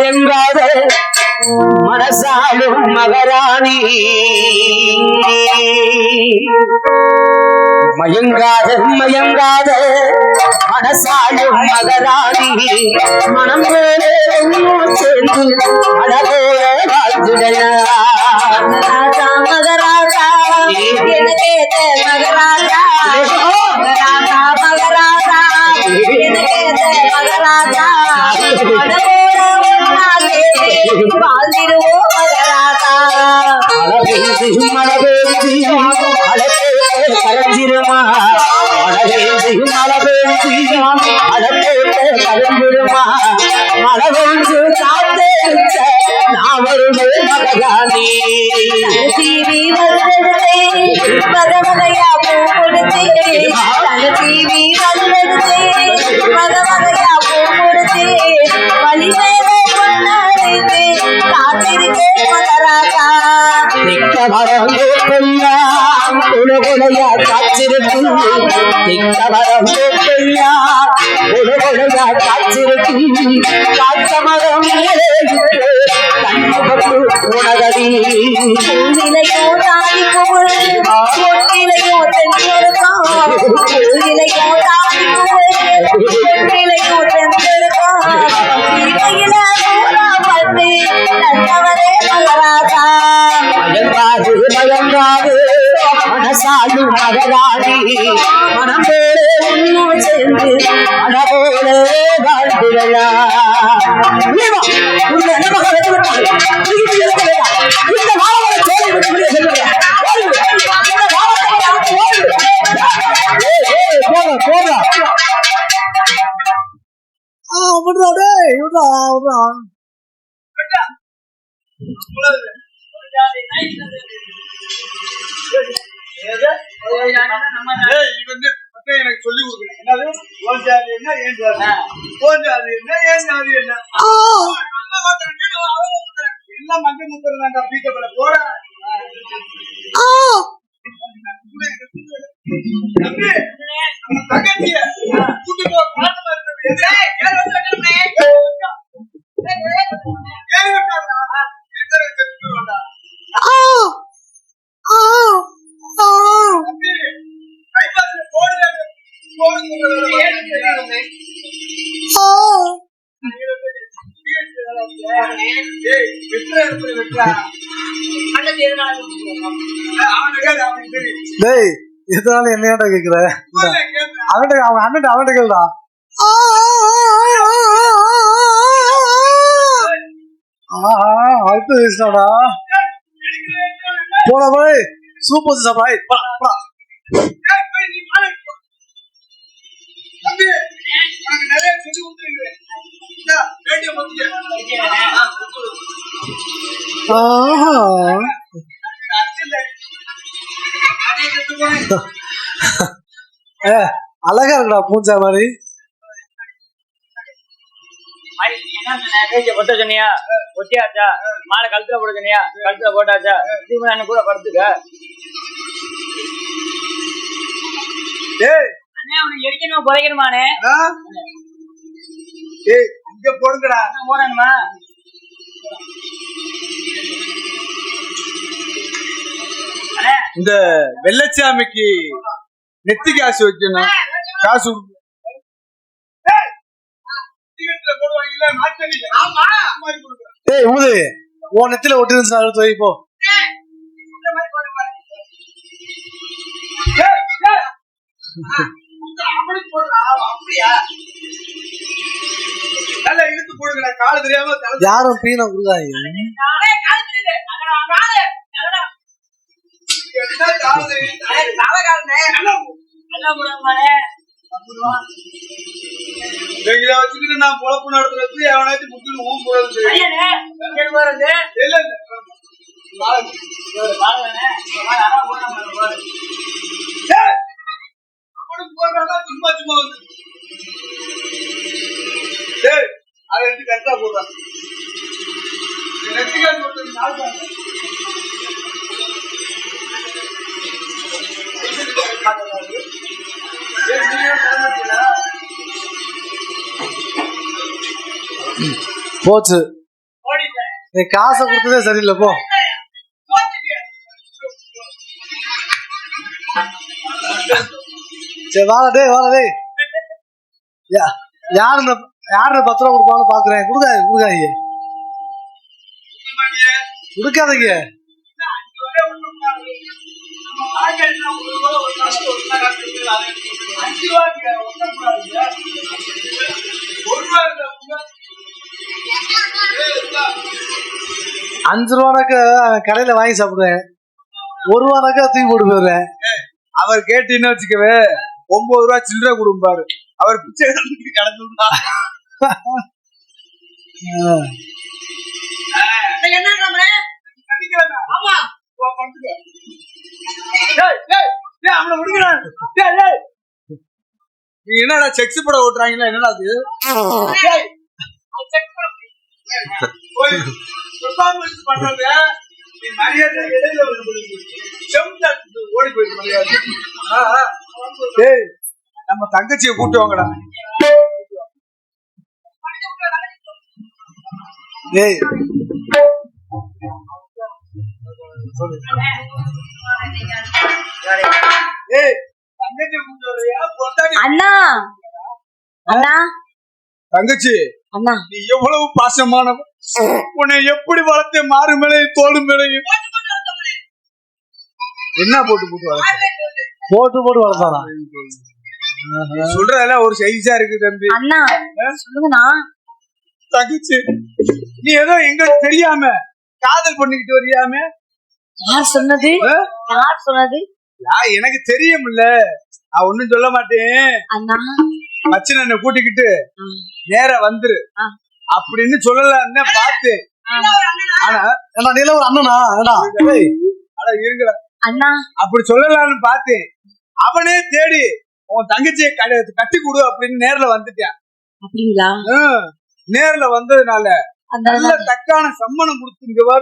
மயங்காத மனசாலும் மகராணி. மயங்காத மயங்காத மனசாலும் மகராணி. மனம் போல சேர்ந்து அழகோல மகராஜா. மகராஜா எனக்கேத்த மகராஜா. மகராஜா மகராஜா. எனக்கேத்த மகராஜா. ಬಾಳಿರುವ திக்க வரம்பு பெய்யா குலகுலையா காத்திருக்கும் திக்க வரம்பு பெய்யா குலகுலையா காத்திருக்கும் காத்த மரம் உணகடி விடுறா டேய் விடுறா விடுறா எனக்கு சொல்லி கொடுக்கணும். என்னது? என்ன, என் ஜாதி என்ன? உன் ஜாதி என்ன, டேய் இதனால என்னையாட்ட கேக்குற முதல்ல கேளு. அவன்கிட்ட அவங்க அண்ணன் அவன்கிட்ட கேளுடா ஆஹா அடுத்து பேசினாடா போடா போய் சூப்பர் சாப்பிடா ஏய், படா போடா. உனக்கு நிறைய சொல்லி கொடுத்துருக்கேன். ஆஹா. அழகா இருக்குடா பூஞ்சா மாதிரி. சொன்னியா? ஒட்டியாச்சா? மாலை கழுத்துல போட சொன்னியா? கழுத்துல போட்டாச்சா? என்ன கூட படுத்துக்க. ஏய், எரிக்கணுமா புதைக்கணுமானே? ஏய், இங்க போடுங்கடா. போடணுமா? இந்த வெள்ளச்சாமிக்கு நெத்தி காசு வைக்கணும். காசு. ஏய், ஊது உன் நெத்தில ஒட்டி இருந்துச்சு அடுத்து வை போ. இந்த யாரும் பீனா கொடுக்காங்க இவங்கள வச்சுக்கிட்டு நான் பொழப்பு நடத்துறது எவனாச்சும் முக்கியம் இங்க போறது. இல்ல போச்சு. நீ காசை கொடுத்ததே சரியில்லை போ. சரி வாழ டேய் வாழ யா- யாரு இந்த- யாரு பத்து ரூபா கொடுப்பான்னு பாக்குறேன். கொடுக்காதீங்க கொடுக்காதீங்க. கொடுக்காதீங்க. அஞ்சு ரூபானாக்க கடையில வாங்கி சாப்பிடுவேன். ஒரு ரூபானாக்கா தூக்கி போட்டு போயிடுவேன் அவர் கேட்டீங்கன்னு வச்சுக்கவே ஒன்பது ரூபா சில்லறை கொடுப்பாரு அவர் பிச்சை. நீ என்னடா செக்ஸ் படம் ஓட்டுறாங்களா? என்னடா அது? பண்றவங்க, நீ மரியாதை இடையில வந்து ஓடி போயிட்டு மரியாதை. நம்ம தங்கச்சியை கூட்டு வாங்கடா. ஏய் தங்கச்சியை கூட்டு வரையா அண்ணா. அண்ணா. தங்கச்சி அண்ணா. நீ எவ்வளவு பாசமானவன் உன்னை எப்படி வளர்த்த மாறு மேலையும் தோடு மேலையும். என்ன போட்டு போட்டு வளர்த்த போட்டு போட்டு வளர்த்தாரா நீ சொல்றதெல்லாம் ஒரு சைஸா இருக்கு தம்பி. அண்ணா சொல்லுங்கண்ணா. தங்கச்சி நீ ஏதோ எங்க தெரியாம காதல் பண்ணிக்கிட்டு வரியாம? யார் சொன்னது? ஆ? யார் சொன்னது? யா, எனக்கு தெரியும்ல நான் ஒண்ணும் சொல்ல மாட்டேன். அண்ணா. மச்சன் கூட்டிக்கிட்டு. நேரா வந்துரு. அப்படின்னு சொல்லலான்னு பார்த்து. ஆனா நீல ஒரு அண்ணனா? இருங்கடா. அண்ணா. அப்படி சொல்லலாம்னு பார்த்தேன் அவனே தேடி உன் தங்கச்சியை கட- கட்டி கொடு அப்படின்னு நேர்ல வந்துட்டான். அப்படிங்களா. நேர்ல வந்ததுனால நல்ல தக்கான சம்மணம் கொடுத்துங்க வா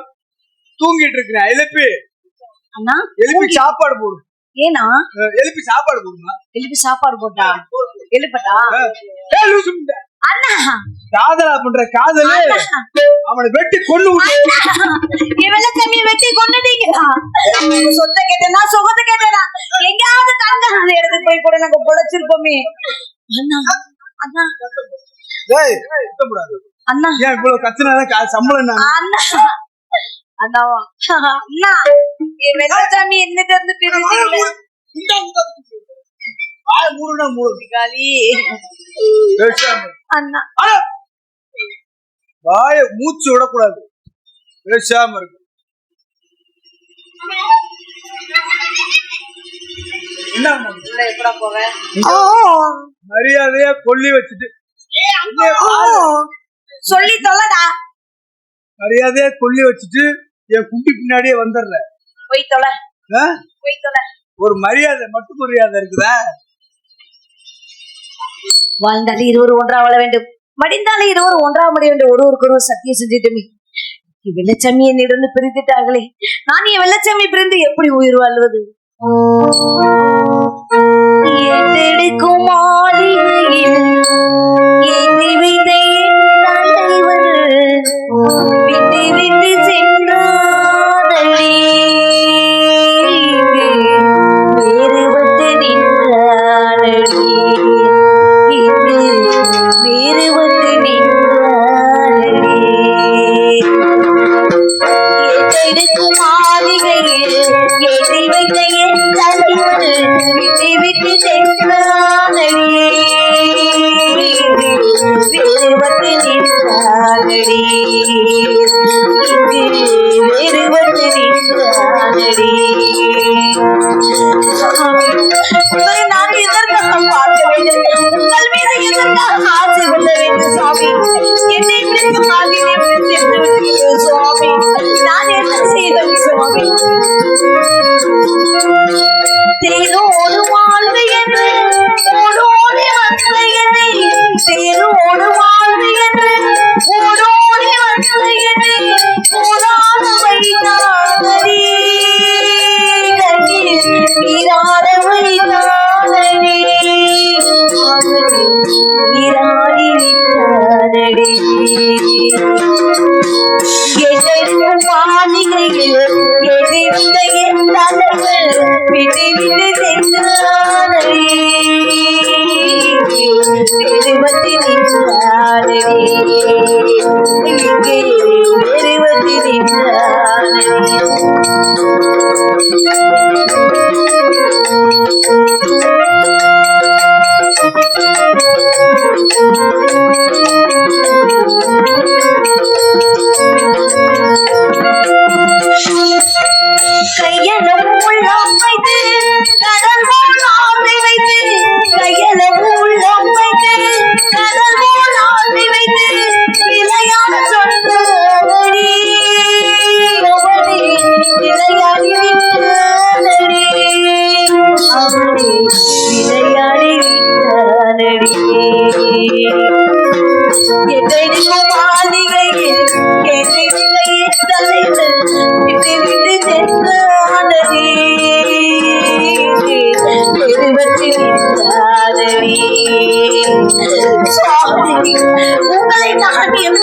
தூங்கிட்டு இருக்கிறேன். எழுப்பி. அண்ணா எழுப்பி சாப்பாடு போடு. ஏனா அஹ் எழுப்பி சாப்பாடு போடுமா? எழுப்பி சாப்பாடு போட்டா? எழுப்பட்டா. அண்ணா. காதலா பண்ற காதலு அவனை வெட்டி கொண்டு வெள்ளச்சாமியை வெட்டி கொண்டுட்டீங்களா சொத்தை கேட்டேனா சுகத்தை கேட்டேனா எங்கேயாவது கண்காண எடுத்து போய் கூட நாங்க பொழைச்சிருப்போமே. அண்ணா அண்ணா. டேய் அண்ணா. ஏன் இவ்வளவு கத்துனாதான் சம்பளம் என்ன? அண்ணா. அண்ணா அண்ணா என் வெள்ளச்சாமி என்னட்டு இருந்து பிரிஞ்சீங்க மூடு காலி பேசாம. அண்ணா. வாய மூச்சு விடக்கூடாது. பேசாம இருக்கு மரியாதையா கொல்லி வச்சுட்டு. சொல்லி தொலைடா. மரியாதையா கொல்லி வச்சுட்டு என் குட்டி பின்னாடியே வந்துடுற போய் தொலை? போய் தொலை. ஒரு மரியாதை மட்டும் மரியாதை இருக்குதா? வாழ்ந்தாலும் இருவரும் ஒன்றா வாழ வேண்டும். மடிந்தாலே இருவரும் ஒன்றா முடிய வேண்டும். ஒருவருக்கொருவர் சத்தியம் செஞ்சிட்டுமே. வெள்ளச்சாமி என்னிடம் பிரிந்துட்டார்களே. நான் என் வெள்ளச்சாமி பிரிந்து எப்படி உயிர் வாழ்வது? ஏதெடுக்கும் மாளிகையில் ஏற்றி நான் எதற்காக பார்க்க வேண்டும் உங்கள் மீது எதற்காக ஆசை கொள்ள வேண்டும் சுவாமி என்னை பிடித்து சென்று விட்டீர்கள் சுவாமி நான் என்ன செய்தேன் சுவாமி தேனோடு என்று ஓடோடி வந்த என்னை தேனோடு கையல உள்ளம் வைத்து கடல் போல் ஆசை வைத்து கையல உள்ளம் வைத்து கடல் போல் ஆசை வைத்து விளையாட சொன்னபடி அவனே விளையாடி விட்டானடி அவனே விளையாடி விட்டானடி எதையும் மாளிகையில் எதிரிகையில் தலைவர் விட்டு விட்டு சென்றானடி பெருவற்றி விட்டானடி சுவாமி உங்களை நான் எப்படி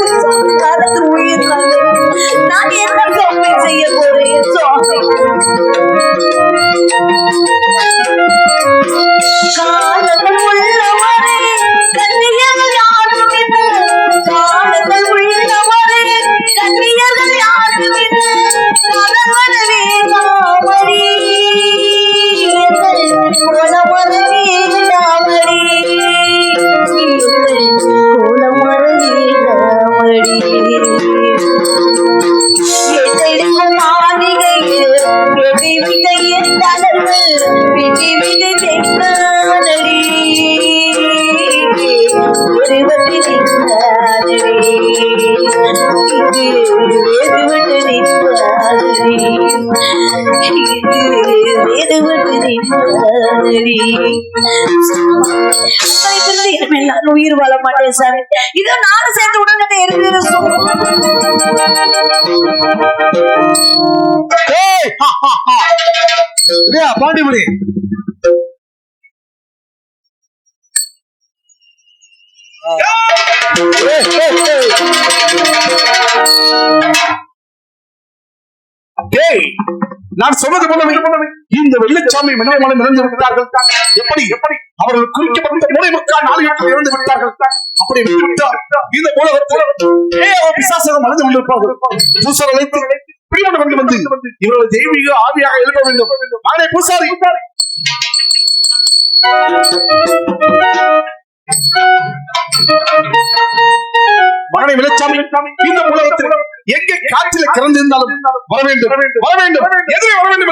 நின்றானடி உயிர் வாழ மாட்டேன் சார். இது நானும் சேர்ந்து உடனே இருக்கிற ஹா, ஹா, ஹா. டேய், பாண்டிமணி டேய் நான் சொன்னது போலவே இந்த வெள்ளச்சாமி மன்னமலை இறந்து விட்டார்கள் எப்படி? எப்படி அவர்கள் குறிக்கப்பட்ட முறை மக்கள் நாடுகளுக்கு இறந்து விட்டார்கள். அப்படி விட்டால் இந்த உலகத்தில் ஏழு பிசாசகம் அழிந்து கொண்டிருப்பார்கள். பூசர் அழைத்து பிடிபட வேண்டும் வந்து இவர்கள் தெய்வீக ஆவியாக எழுத வேண்டும். நானே பூசாரி. மகனை விளச்சாமி இந்த உலகத்தில் எங்கே காற்றில் கிறந்திருந்தாலும் வர வேண்டும். வர வேண்டும். எதிரே வர வேண்டும்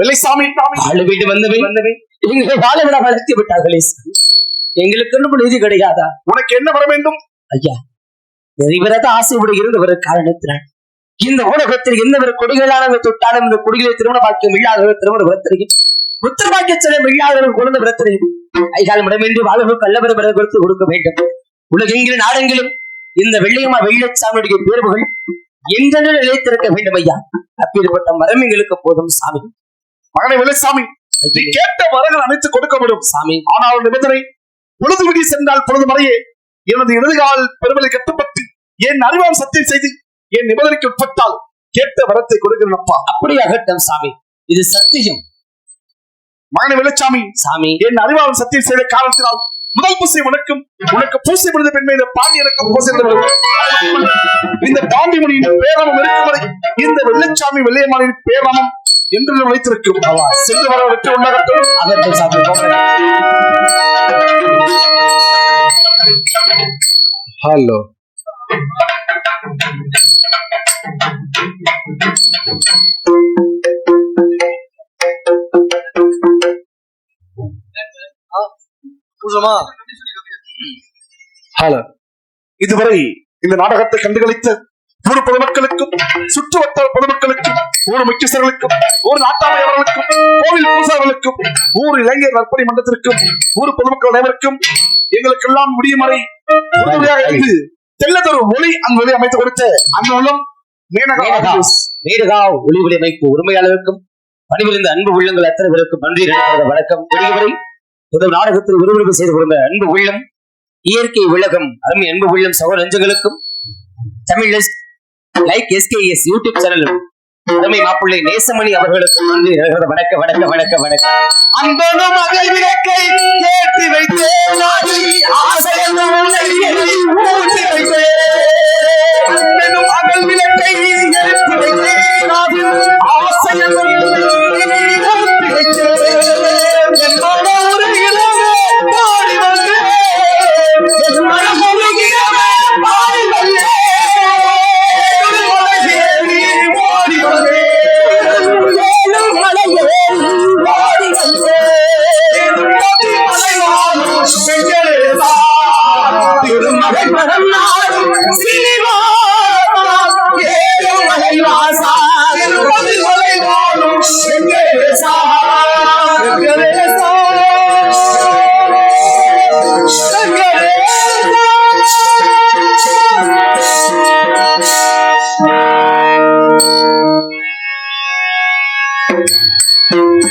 வெள்ளைசாமி வாழ வேண்டும் வந்தவை எங்களை வாழ விட வளர்த்தி விட்டார்களே சாமி. எங்களுக்கு ஒன்றும் நீதி கிடையாதா? உனக்கு என்ன வர வேண்டும்? ஐயா நிறைவேறாத ஆசையோடு இருந்தவர் காரணத்தினால். இந்த உலகத்தில் எந்த ஒரு கொடிகளானவை தொட்டாலும் இந்த கொடிகளை திருமண பாக்கியம் இல்லாதவர் திருமண விரத்திரையும் புத்திர பாக்கிய சிலம் இல்லாதவர் குழந்தை விரத்திரையும் ஐகால் இடமின்றி வாழ்வு கள்ளவர விர கொடுத்து கொடுக்க வேண்டும். உலகெங்கிலும் நாடெங்கிலும் இந்த வெள்ளையம்மா வெள்ளச்சாமியுடைய பேர்வுகள் என்றென்று நிலைத்திருக்க வேண்டும் ஐயா? அப்பேற்பட்ட மரம் எங்களுக்கு போதும் சாமி. மகனை வெள்ளைசாமி நீ கேட்ட வரங்கள் அனைத்து கொடுக்கப்படும் சாமி. ஆனால் நிபந்தனை பொழுது விடி சென்றால் பொழுது மறையே. எனது இடதுகால் பெருமலை கட்டுப்பட்டு என் அறிவால் சத்தியம் செய்து என் நிபந்தனைக்கு உட்பட்டால் கேட்ட வரத்தை கொடுக்கிறேன் அப்பா. அப்படி அகட்டம் சாமி. இது சத்தியம். மகனை வெள்ளச்சாமி சாமி. என் அறிவால் சத்தியம் செய்த காரணத்தினால் முதல் பூசை உனக்கும் உனக்கு பூசை முடிந்த பெண்மை இந்த பாண்டி பூசை விடுவது. இந்த பாண்டிமணியின் பேராமம் இருக்கும் வரை இந்த வெள்ளச்சாமி வெள்ளையம்மாளின் பேராமம் என்று வைத்திருக்கும் சென்று வர வெற்றி உண்டாகட்டும். சாமி போங்க. ஹலோ. பூசமா ஹலோ. இதுவரை இந்த நாடகத்தை கண்டுகளித்த ஊர் பொதுமக்களுக்கும் சுற்று வட்டார பொதுமக்களுக்கும் ஊர் முக்கியஸ்தர்களுக்கும் ஊர் நாட்டாமையவர்களுக்கும் கோவில் பூசார்களுக்கும் ஊர் இளைஞர் நற்பணி மன்றத்திற்கும் ஊர் பொதுமக்கள் அனைவருக்கும் எங்களுக்கெல்லாம் முடியும் வரை உறுதுணையாக இருந்து தெல்லதொரு ஒளி அந்த ஒளி அமைத்து கொடுத்த அந்த உள்ளம் மேனகா மேனகா. மேடுகா ஒளி ஒளி அமைப்பு உரிமையாளருக்கும் பணிபுரிந்த அன்பு உள்ளங்கள் அத்தனை பேருக்கும் நன்றி வணக்கம். முடிவரை முதல் நாடகத்தில் விறுவிறுப்பு செய்து கொடுத்த அன்பு உள்ளம் இயற்கை உலகம் அருமை அன்பு உள்ளம் சகோதர நெஞ்சங்களுக்கும் Tamil like SKS YouTube channel முதன்மை மாப்பிள்ளை நேசமணி அவர்களுக்கும் வந்து வணக்க வணக்க வணக்க வணக்கம் அன்பனும் மகள் விளக்கை ஏற்றி வைத்தேன் அகல் விளக்கை ஏற்றி வைத்தேன் ஆசையனும்